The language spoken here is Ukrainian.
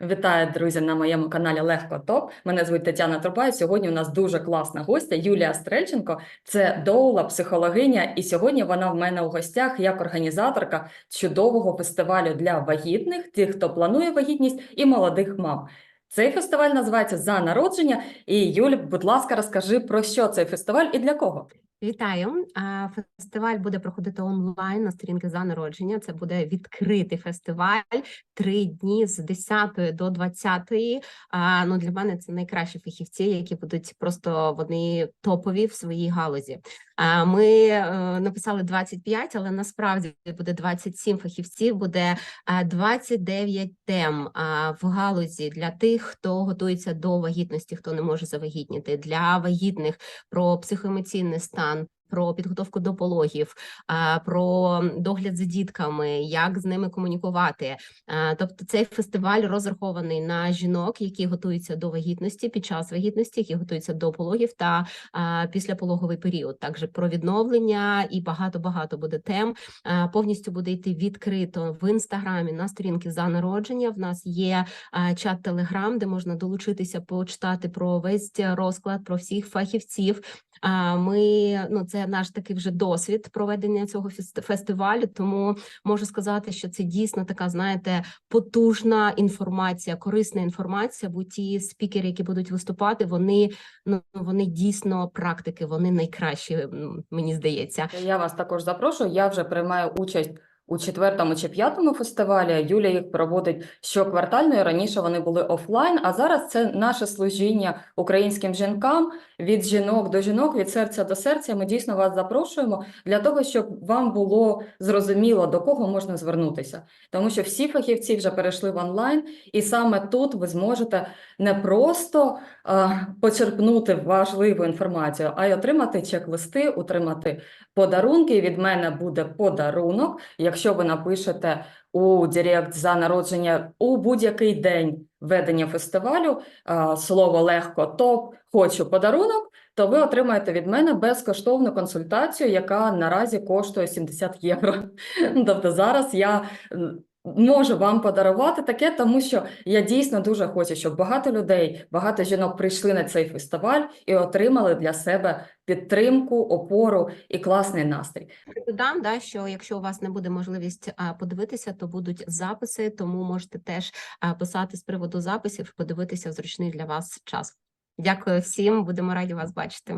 Вітаю, друзі, на моєму каналі Легко Топ. Мене звуть Тетяна Труба. І сьогодні у нас дуже класна гостя Юлія Стрельченко. Це доула, психологиня. І сьогодні вона в мене у гостях як організаторка чудового фестивалю для вагітних, тих, хто планує вагітність, і молодих мам. Цей фестиваль називається За народження. І Юль, будь ласка, розкажи про що цей фестиваль і для кого. Вітаю! Фестиваль буде проходити онлайн на сторінки за народження. Це буде відкритий фестиваль три дні з 10 до 20. А, Ну для мене це найкращі фахівці, які будуть просто вони топові в своїй галузі. Ми е, написали 25, але насправді буде 27 фахівців. Буде е, 29 тем а, в галузі для тих, хто готується до вагітності, хто не може завагітніти, для вагітних про психоемоційний стан. Про підготовку до пологів, про догляд за дітками, як з ними комунікувати. Тобто, цей фестиваль розрахований на жінок, які готуються до вагітності під час вагітності, які готуються до пологів та післяпологовий період. Також про відновлення і багато багато буде тем. Повністю буде йти відкрито в інстаграмі на сторінки за народження. В нас є чат Телеграм, де можна долучитися, почитати про весь розклад, про всіх фахівців. Ми ну це наш такий вже досвід проведення цього фест- фестивалю. Тому можу сказати, що це дійсно така, знаєте, потужна інформація, корисна інформація. Бо ті спікери, які будуть виступати, вони ну вони дійсно практики, вони найкращі. Мені здається. Я вас також запрошую. Я вже приймаю участь у четвертому чи п'ятому фестивалі. Юлія їх проводить щоквартально. і Раніше вони були офлайн, а зараз це наше служіння українським жінкам від жінок до жінок, від серця до серця. Ми дійсно вас запрошуємо для того, щоб вам було зрозуміло, до кого можна звернутися. Тому що всі фахівці вже перейшли в онлайн, і саме тут ви зможете не просто е, почерпнути важливу інформацію, а й отримати чек-листи, отримати подарунки. І Від мене буде подарунок, якщо ви напишете у Директ за народження у будь-який день ведення фестивалю слово легко топ, хочу подарунок. То ви отримаєте від мене безкоштовну консультацію, яка наразі коштує 70 євро. Тобто зараз я можу вам подарувати таке, тому що я дійсно дуже хочу, щоб багато людей, багато жінок прийшли на цей фестиваль і отримали для себе підтримку, опору і класний настрій. Додам, да, що якщо у вас не буде можливість подивитися, то будуть записи, тому можете теж писати з приводу записів, подивитися в зручний для вас час. Дякую всім, будемо раді вас бачити.